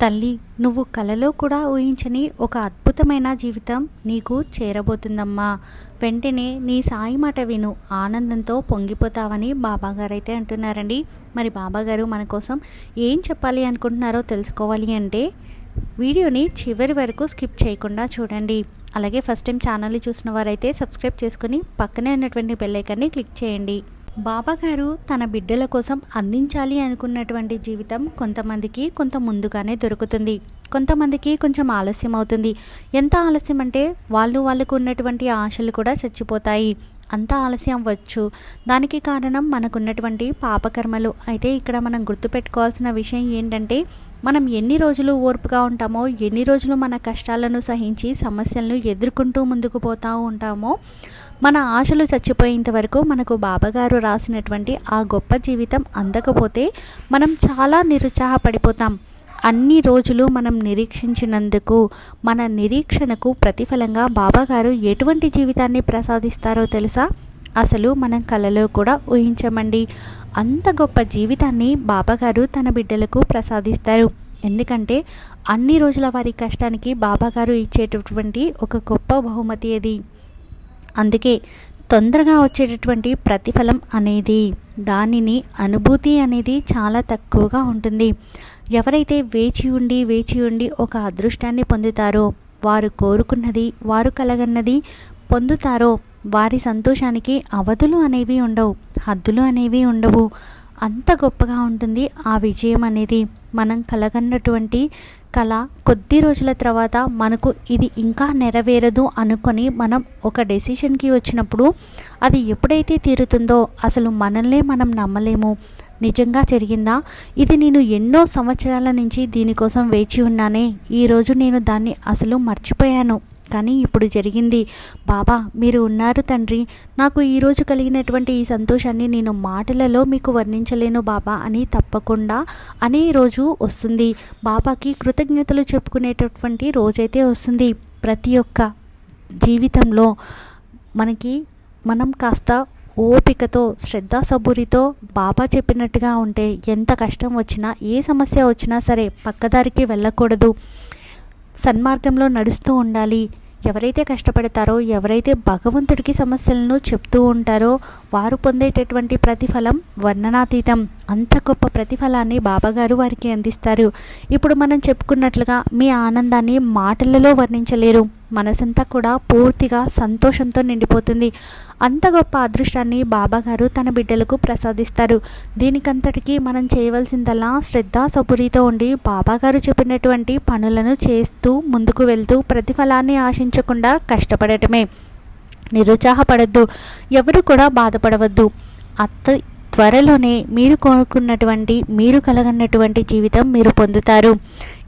తల్లి నువ్వు కలలో కూడా ఊహించని ఒక అద్భుతమైన జీవితం నీకు చేరబోతుందమ్మా. వెంటనే నీ సాయి మాట విను. ఆనందంతో పొంగిపోతావని బాబాగారు అయితే అంటున్నారండి. మరి బాబాగారు మన కోసం ఏం చెప్పాలి అనుకుంటున్నారో తెలుసుకోవాలి అంటే వీడియోని చివరి వరకు స్కిప్ చేయకుండా చూడండి. అలాగే ఫస్ట్ టైం ఛానల్ని చూసిన వారైతే సబ్స్క్రైబ్ చేసుకుని పక్కనే ఉన్నటువంటి బెల్లైకాన్ని క్లిక్ చేయండి. బాబాగారు తన బిడ్డల కోసం అందించాలి అనుకున్నటువంటి జీవితం కొంతమందికి కొంత ముందుగానే దొరుకుతుంది. కొంతమందికి కొంచెం ఆలస్యం అవుతుంది. ఎంత ఆలస్యం అంటే వాళ్ళు వాళ్ళకు ఉన్నటువంటి ఆశలు కూడా చచ్చిపోతాయి. అంత ఆలస్యం వచ్చు. దానికి కారణం మనకున్నటువంటి పాపకర్మలు. అయితే ఇక్కడ మనం గుర్తుపెట్టుకోవాల్సిన విషయం ఏంటంటే మనం ఎన్ని రోజులు ఓర్పుగా ఉంటామో ఎన్ని రోజులు మన కష్టాలను సహించి సమస్యలను ఎదుర్కొంటూ ముందుకు పోతూ ఉంటామో మన ఆశలు చచ్చిపోయేంత వరకు మనకు బాబాగారు రాసినటువంటి ఆ గొప్ప జీవితం అందకపోతే మనం చాలా నిరుత్సాహపడిపోతాం. అన్ని రోజులు మనం నిరీక్షించినందుకు మన నిరీక్షణకు ప్రతిఫలంగా బాబాగారు ఎటువంటి జీవితాన్ని ప్రసాదిస్తారో తెలుసా? అసలు మనం కలలో కూడా ఊహించమండి. అంత గొప్ప జీవితాన్ని బాబాగారు తన బిడ్డలకు ప్రసాదిస్తారు. ఎందుకంటే అన్ని రోజుల వారి కష్టానికి బాబాగారు ఇచ్చేటటువంటి ఒక గొప్ప బహుమతి అది. అందుకే తొందరగా వచ్చేటటువంటి ప్రతిఫలం అనేది దానిని అనుభూతి అనేది చాలా తక్కువగా ఉంటుంది. ఎవరైతే వేచి ఉండి వేచి ఉండి ఒక అదృష్టాన్ని పొందుతారో వారు కోరుకున్నది వారు కలగన్నది పొందుతారో వారి సంతోషానికి అవధులు అనేవి ఉండవు హద్దులు అనేవి ఉండవు. అంత గొప్పగా ఉంటుంది ఆ విజయం అనేది. మనం కలగన్నటువంటి కళ కొద్ది రోజుల తర్వాత మనకు ఇది ఇంకా నెరవేరదు అనుకొని మనం ఒక డెసిషన్కి వచ్చినప్పుడు అది ఎప్పుడైతే తీరుతుందో అసలు మనల్నే మనం నమ్మలేము. నిజంగా జరిగిందా? ఇది నేను ఎన్నో సంవత్సరాల నుంచి దీనికోసం వేచి ఉన్నానే. ఈరోజు నేను దాన్ని అసలు మర్చిపోయాను. కానీ ఇప్పుడు జరిగింది బాబా మీరు ఉన్నారు తండ్రి. నాకు ఈరోజు కలిగినటువంటి ఈ సంతోషాన్ని నేను మాటలలో మీకు వర్ణించలేను బాబా అని తప్పకుండా అనే రోజు వస్తుంది. బాబాకి కృతజ్ఞతలు చెప్పుకునేటటువంటి రోజైతే వస్తుంది. ప్రతి ఒక్క జీవితంలో మనకి మనం కాస్త ఓపికతో శ్రద్ధాసబూరితో బాబా చెప్పినట్టుగా ఉంటే ఎంత కష్టం వచ్చినా ఏ సమస్య వచ్చినా సరే పక్కదారికి వెళ్ళకూడదు. సన్మార్గంలో నడుస్తూ ఉండాలి. ఎవరైతే కష్టపడతారో ఎవరైతే భగవంతుడికి సమస్యలను చెప్తూ ఉంటారో వారు పొందేటటువంటి ప్రతిఫలం వర్ణనాతీతం. అంత గొప్ప ప్రతిఫలాన్ని బాబాగారు వారికి అందిస్తారు. ఇప్పుడు మనం చెప్పుకున్నట్లుగా మీ ఆనందాన్ని మాటలలో వర్ణించలేరు. మనసంతా కూడా పూర్తిగా సంతోషంతో నిండిపోతుంది. అంత గొప్ప అదృష్టాన్ని బాబాగారు తన బిడ్డలకు ప్రసాదిస్తారు. దీనికంతటికీ మనం చేయవలసిందల్లా శ్రద్ధ సపురితో ఉండి బాబాగారు చెప్పినటువంటి పనులను చేస్తూ ముందుకు వెళ్తూ ప్రతిఫలాన్ని ఆశించకుండా కష్టపడటమే. నిరుత్సాహపడద్దు. ఎవరు కూడా బాధపడవద్దు. అత్త త్వరలోనే మీరు కోరుకున్నటువంటి మీరు కలగన్నటువంటి జీవితం మీరు పొందుతారు.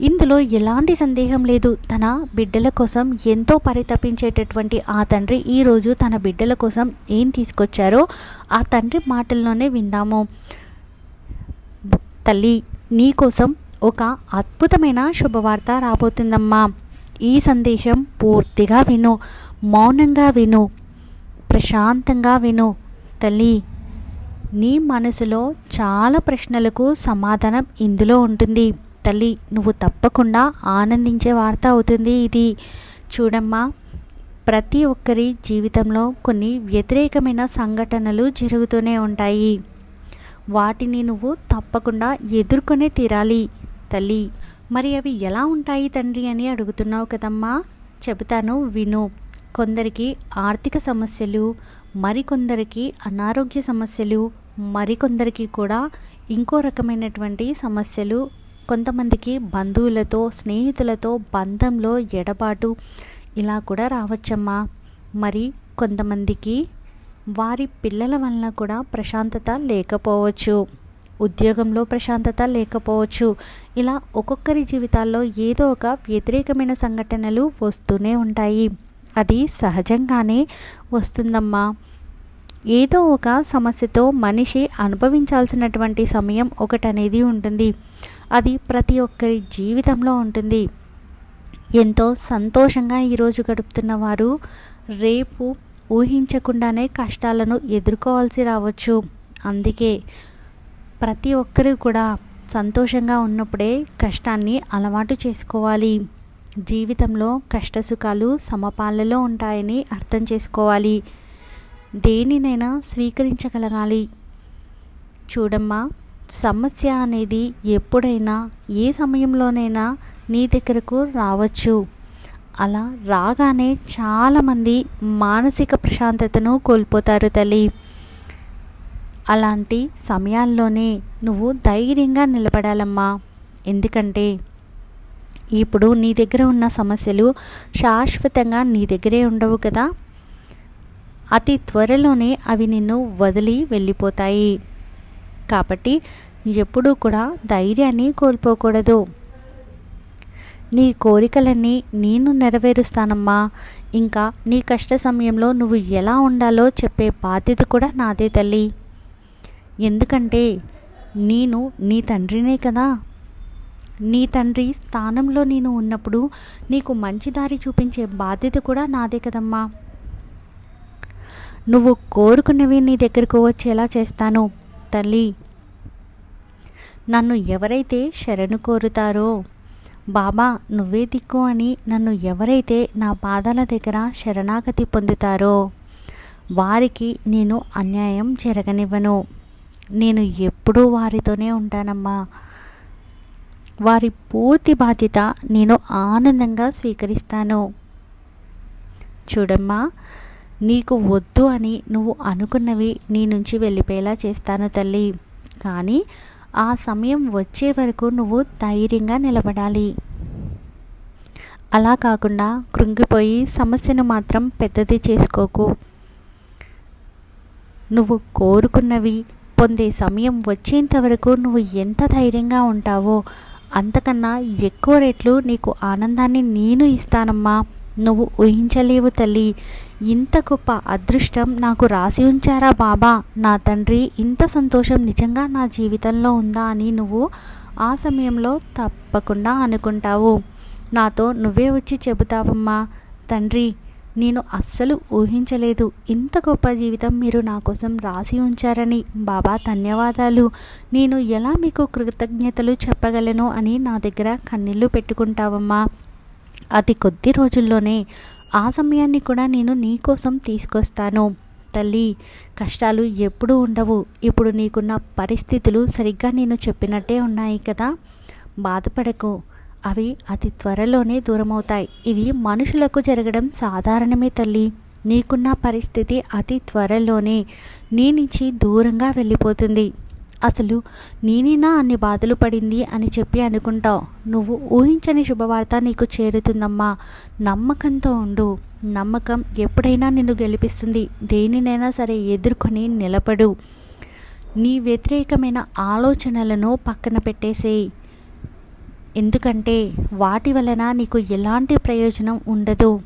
ఇందులో ఎలాంటి సందేహం లేదు. తన బిడ్డల కోసం ఎంతో పరితపించేటటువంటి ఆ తండ్రి ఈరోజు తన బిడ్డల కోసం ఏం తీసుకొచ్చారో ఆ తండ్రి మాటల్లోనే విందాము. తల్లి నీ కోసం ఒక అద్భుతమైన శుభవార్త రాబోతుందమ్మా. ఈ సందేశం పూర్తిగా విను మౌనంగా విను ప్రశాంతంగా విను. తల్లి నీ మనసులో చాలా ప్రశ్నలకు సమాధానం ఇందులో ఉంటుంది. తల్లి నువ్వు తప్పకుండా ఆనందించే వార్త అవుతుంది ఇది. చూడమ్మా ప్రతి ఒక్కరి జీవితంలో కొన్ని వ్యతిరేకమైన సంఘటనలు జరుగుతూనే ఉంటాయి. వాటిని నువ్వు తప్పకుండా ఎదుర్కొనే తీరాలి. తల్లి మరి అవి ఎలా ఉంటాయి తండ్రి అని అడుగుతున్నావు కదమ్మా? చెబుతాను విను. కొందరికి ఆర్థిక సమస్యలు మరికొందరికి అనారోగ్య సమస్యలు మరికొందరికి కూడా ఇంకో రకమైనటువంటి సమస్యలు. కొంతమందికి బంధువులతో స్నేహితులతో బంధంలో ఎడబాటు ఇలా కూడా రావచ్చమ్మా. మరి కొంతమందికి వారి పిల్లల వలన కూడా ప్రశాంతత లేకపోవచ్చు ఉద్యోగంలో ప్రశాంతత లేకపోవచ్చు. ఇలా ఒక్కొక్కరి జీవితాల్లో ఏదో ఒక వ్యతిరేకమైన సంఘటనలు వస్తూనే ఉంటాయి. అది సహజంగానే వస్తుందమ్మా. ఏదో ఒక సమస్యతో మనిషి అనుభవించాల్సినటువంటి సమయం ఒకటనేది ఉంటుంది. అది ప్రతి ఒక్కరి జీవితంలో ఉంటుంది. ఎంతో సంతోషంగా ఈరోజు గడుపుతున్న వారు రేపు ఊహించకుండానే కష్టాలను ఎదుర్కోవాల్సి రావచ్చు. అందుకే ప్రతి ఒక్కరూ కూడా సంతోషంగా ఉన్నప్పుడే కష్టాన్ని అలవాటు చేసుకోవాలి. జీవితంలో కష్టసుఖాలు సమపాలలో ఉంటాయని అర్థం చేసుకోవాలి. దేనినైనా స్వీకరించగలగాలి. చూడమ్మా సమస్య అనేది ఎప్పుడైనా ఏ సమయంలోనైనా నీ దగ్గరకు రావచ్చు. అలా రాగానే చాలామంది మానసిక ప్రశాంతతను కోల్పోతారు తల్లి. అలాంటి సమయాల్లోనే నువ్వు ధైర్యంగా నిలబడాలమ్మా. ఎందుకంటే ఇప్పుడు నీ దగ్గర ఉన్న సమస్యలు శాశ్వతంగా నీ దగ్గరే ఉండవు కదా. అతి త్వరలోనే అవి నిన్ను వదిలి వెళ్ళిపోతాయి. కాబట్టి ఎప్పుడూ కూడా ధైర్యాన్ని కోల్పోకూడదు. నీ కోరికలన్నీ నేను నెరవేరుస్తానమ్మా. ఇంకా నీ కష్ట సమయంలో నువ్వు ఎలా ఉండాలో చెప్పే బాధ్యత కూడా నాదే తల్లి. ఎందుకంటే నేను నీ తండ్రినే కదా. నీ తండ్రి స్థానంలో నేను ఉన్నప్పుడు నీకు మంచి దారి చూపించే బాధ్యత కూడా నాదే కదమ్మా. నువ్వు కోరుకున్నవి నీ దగ్గరకు వచ్చేలా చేస్తాను తల్లి. నన్ను ఎవరైతే శరణు కోరుతారో బాబా నువ్వే దిక్కు అని నన్ను ఎవరైతే నా పాదాల దగ్గర శరణాగతి పొందుతారో వారికి నేను అన్యాయం జరగనివ్వను. నేను ఎప్పుడూ వారితోనే ఉంటానమ్మా. వారి పూర్తి బాధ్యత నేను ఆనందంగా స్వీకరిస్తాను. చూడమ్మా నీకు వద్దు అని నువ్వు అనుకున్నవి నీ నుంచి వెళ్ళిపోయేలా చేస్తాను తల్లి. కానీ ఆ సమయం వచ్చే వరకు నువ్వు ధైర్యంగా నిలబడాలి. అలా కాకుండా కృంగిపోయి సమస్యను మాత్రం పెద్దది చేసుకోకు. నువ్వు కోరుకున్నవి పొందే సమయం వచ్చేంత వరకు నువ్వు ఎంత ధైర్యంగా ఉంటావో అంతకన్నా ఎక్కువ రెట్లు నీకు ఆనందాన్ని నేను ఇస్తానమ్మా. నువ్వు ఊహించలేవు తల్లి. ఇంత గొప్ప అదృష్టం నాకు రాసి ఉంచారా బాబా? నా తండ్రి ఇంత సంతోషం నిజంగా నా జీవితంలో ఉందా అని నువ్వు ఆ సమయంలో తప్పకుండా అనుకుంటావు. నాతో నువ్వే వచ్చి చెబుతావమ్మా. తండ్రి నేను అస్సలు ఊహించలేదు. ఇంత గొప్ప జీవితం మీరు నా కోసం రాసి ఉంచారని. బాబా ధన్యవాదాలు. నేను ఎలా మీకు కృతజ్ఞతలు చెప్పగలను అని నా దగ్గర కన్నీళ్ళు పెట్టుకుంటావమ్మా. అతి కొద్ది రోజుల్లోనే ఆ సమయాన్ని కూడా నేను నీ కోసం తీసుకొస్తాను. తల్లి కష్టాలు ఎప్పుడూ ఉండవు. ఇప్పుడు నీకున్న పరిస్థితులు సరిగ్గా నేను చెప్పినట్టే ఉన్నాయి కదా. బాధపడకు. అవి అతి త్వరలోనే దూరమవుతాయి. ఇవి మనుషులకు జరగడం సాధారణమే తల్లి. నీకున్న పరిస్థితి అతి త్వరలోనే నీ నుంచి దూరంగా వెళ్ళిపోతుంది. అసలు నేనేనా అన్ని బాధలు పడింది అని చెప్పి అనుకుంటావు. నువ్వు ఊహించని శుభవార్త నీకు చేరుతుందమ్మా. నమ్మకంతో ఉండు. నమ్మకం ఎప్పుడైనా నిన్ను గెలిపిస్తుంది. దేనినైనా సరే ఎదుర్కొని నిలబడు. నీ వ్యతిరేకమైన ఆలోచనలను పక్కన పెట్టేసేయి. ఎందుకంటే వాటి వలన నీకు ఎలాంటి ప్రయోజనం ఉండదు.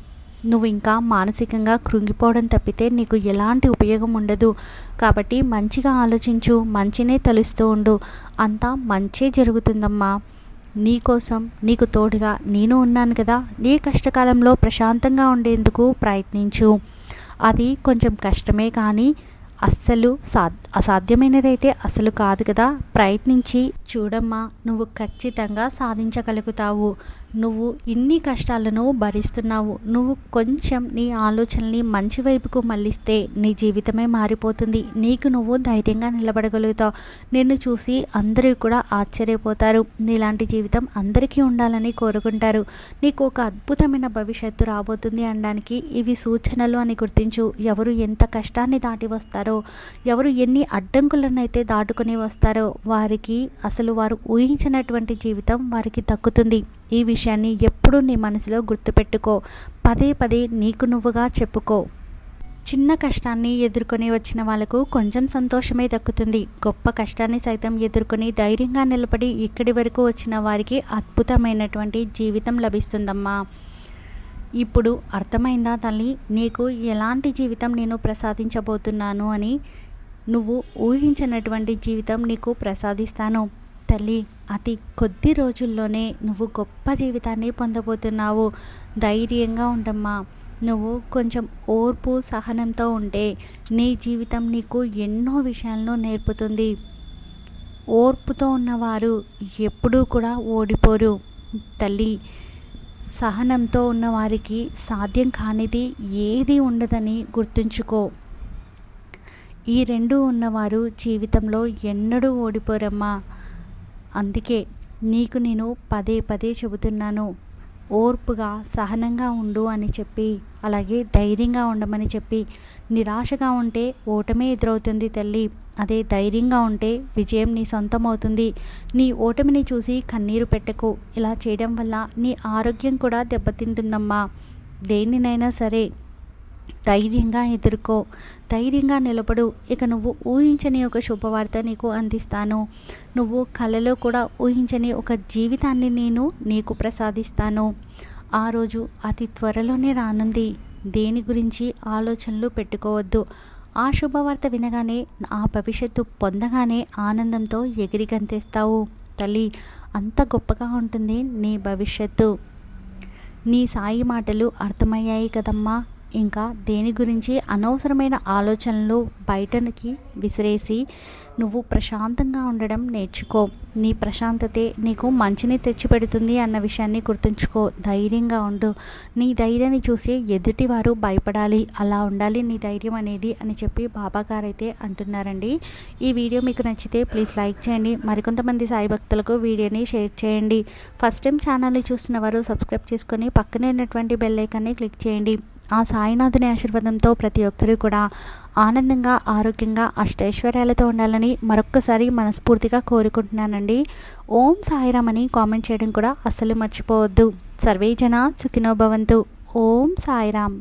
నువ్వు ఇంకా మానసికంగా కృంగిపోవడం తప్పితే నీకు ఎలాంటి ఉపయోగం ఉండదు. కాబట్టి మంచిగా ఆలోచించు మంచినే తలుస్తూ ఉండు. అంతా మంచే జరుగుతుందమ్మా. నీకోసం నీకు తోడుగా నేను ఉన్నాను కదా. నీ కష్టకాలంలో ప్రశాంతంగా ఉండేందుకు ప్రయత్నించు. అది కొంచెం కష్టమే కానీ అస్సలు సా అసాధ్యమైనదైతే అసలు కాదు కదా. ప్రయత్నించి చూడమ్మా నువ్వు ఖచ్చితంగా సాధించగలుగుతావు. నువ్వు ఇన్ని కష్టాలను భరిస్తున్నావు. నువ్వు కొంచెం నీ ఆలోచనని మంచి వైపుకు మళ్ళిస్తే నీ జీవితమే మారిపోతుంది. నీకు నువ్వు ధైర్యంగా నిలబడగలుగుతావు. నిన్ను చూసి అందరూ కూడా ఆశ్చర్యపోతారు. నీలాంటి జీవితం అందరికీ ఉండాలని కోరుకుంటారు. నీకు ఒక అద్భుతమైన భవిష్యత్తు రాబోతుంది అనడానికి ఇవి సూచనలు అని గుర్తించు. ఎవరు ఎంత కష్టాన్ని దాటి వస్తారో ఎవరు ఎన్ని అడ్డంకులను అయితే దాటుకొని వస్తారో వారికి అసలు వారు ఊహించినటువంటి జీవితం వారికి దక్కుతుంది. ఈ విషయాన్ని ఎప్పుడూ నీ మనసులో గుర్తుపెట్టుకో. పదే పదే నీకు నువ్వుగా చెప్పుకో. చిన్న కష్టాన్ని ఎదుర్కొని వచ్చిన వాళ్ళకు కొంచెం సంతోషమే దక్కుతుంది. గొప్ప కష్టాన్ని సైతం ఎదుర్కొని ధైర్యంగా నిలబడి ఇక్కడి వరకు వచ్చిన వారికి అద్భుతమైనటువంటి జీవితం లభిస్తుందమ్మా. ఇప్పుడు అర్థమైందా తల్లి? నీకు ఎలాంటి జీవితం నేను ప్రసాదించబోతున్నాను అని నువ్వు ఊహించినటువంటి జీవితం నీకు ప్రసాదిస్తాను. తల్లి అతి కొద్ది రోజుల్లోనే నువ్వు గొప్ప జీవితాన్ని పొందబోతున్నావు. ధైర్యంగా ఉండమ్మా. నువ్వు కొంచెం ఓర్పు సహనంతో ఉంటే నీ జీవితం నీకు ఎన్నో విషయాలను నేర్పుతుంది. ఓర్పుతో ఉన్నవారు ఎప్పుడూ కూడా ఓడిపోరు. తల్లి సహనంతో ఉన్నవారికి సాధ్యం కానిది ఏది ఉండదని గుర్తుంచుకో. ఈ రెండు ఉన్నవారు జీవితంలో ఎన్నడూ ఓడిపోరమ్మా. అందుకే నీకు నేను పదే పదే చెబుతున్నాను. ఓర్పుగా సహనంగా ఉండు అని చెప్పి అలాగే ధైర్యంగా ఉండమని చెప్పి. నిరాశగా ఉంటే ఓటమే ఎదురవుతుంది తల్లి. అదే ధైర్యంగా ఉంటే విజయం నీ సొంతం అవుతుంది నీ ఓటమిని చూసి కన్నీరు పెట్టకు. ఇలా చేయడం వల్ల నీ ఆరోగ్యం కూడా దెబ్బతింటుందమ్మా. దేనినైనా సరే ధైర్యంగా ఎదుర్కో. ధైర్యంగా నిలబడు. ఇక నువ్వు ఊహించని ఒక శుభవార్త నీకు అందిస్తాను. నువ్వు కలలో కూడా ఊహించని ఒక జీవితాన్ని నేను నీకు ప్రసాదిస్తాను. ఆ రోజు అతి త్వరలోనే రానుంది. దేని గురించి ఆలోచనలు పెట్టుకోవద్దు. ఆ శుభవార్త వినగానే ఆ భవిష్యత్తు పొందగానే ఆనందంతో ఎగిరిగంతేస్తావు తల్లి అంత గొప్పగా ఉంటుంది నీ భవిష్యత్తు. నీ సాయి మాటలు అర్థమయ్యాయి కదమ్మా. ఇంకా దేని గురించి అనవసరమైన ఆలోచనలు బయటకి విసిరేసి నువ్వు ప్రశాంతంగా ఉండడం నేర్చుకో. నీ ప్రశాంతతే నీకు మంచిని తెచ్చిపెడుతుంది అన్న విషయాన్ని గుర్తుంచుకో. ధైర్యంగా ఉండు. నీ ధైర్యాన్ని చూసి ఎదుటివారు భయపడాలి. అలా ఉండాలి నీ ధైర్యం అనేది అని చెప్పి బాబాగారు అయితే అంటున్నారండి. ఈ వీడియో మీకు నచ్చితే ప్లీజ్ లైక్ చేయండి. మరికొంతమంది సాయి భక్తులకు వీడియోని షేర్ చేయండి. ఫస్ట్ టైం ఛానల్ని చూస్తున్న వారు సబ్స్క్రైబ్ చేసుకొని పక్కనే ఉన్నటువంటి బెల్ ఐకాన్ని క్లిక్ చేయండి. ఆ సాయినాథుని ఆశీర్వాదంతో ప్రతి ఒక్కరూ కూడా ఆనందంగా ఆరోగ్యంగా అష్టైశ్వర్యాలతో ఉండాలని మరొక్కసారి మనస్ఫూర్తిగా కోరుకుంటున్నానండి. ఓం సాయిరామ్ అని కామెంట్ చేయడం కూడా అస్సలు మర్చిపోవద్దు. సర్వేజన సుఖినోభవంతు ఓం సాయిరామ్.